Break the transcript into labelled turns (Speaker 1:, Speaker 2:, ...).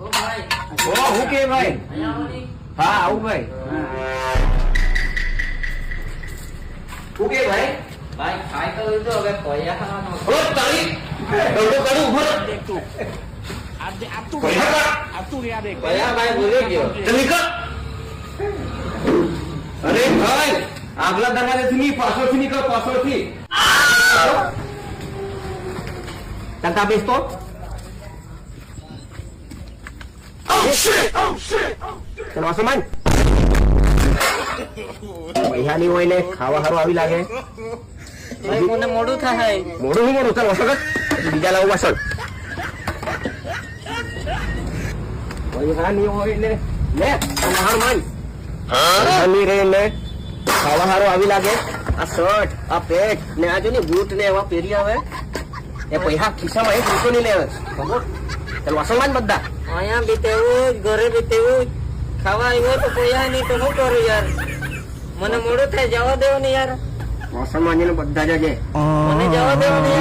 Speaker 1: ઓ ભાઈ
Speaker 2: ઓ હું કે ભાઈ. હા આવું ભાઈ હું કે ભાઈ
Speaker 1: ભાઈ ખાઈ તો લીધું હવે કોયા ખાવાનો
Speaker 2: ઓ તારી દોડો કરું ઊભો રહો.
Speaker 3: તું આ તું
Speaker 2: કોયા કા?
Speaker 3: આ તું રે, આ દેખ.
Speaker 1: કોયા ભાઈ ભૂલી ગયો
Speaker 2: તમે કા અરે ભાઈ આગલા દરવાજેથી નહીં પાછળથી નીકળ પાછળથી બેસતો ચલો સમાન પૈસા ની હોય ને ખાવા સારું આવી લાગે
Speaker 1: મને મોડું થાય
Speaker 2: મોડું હું મોડું ચાલ વાસણ બીજા લાવું વાસણ પૈસા નહીં હોય ને લે તમાર માન પૈસા ની રે ને ખાવા સારું આવી લાગે આ શર્ટ આ પેટ ને આ જો ને બૂટ ને એવા પહેરી આવે એ પૈસા ખિસ્સામાં એક રૂપિયો નહીં લેવે ચાલ વાસણ જ બધા.
Speaker 1: અહીંયા બી તેવું ઘરે બી તેવું ખાવા આવ્યો તો પૈસા નહીં તો શું કરું યાર? મને મોડું થાય જવા દેવું ને યાર.
Speaker 2: વાસણ માંજીને બધા જજે
Speaker 1: મને જવા દેવું ને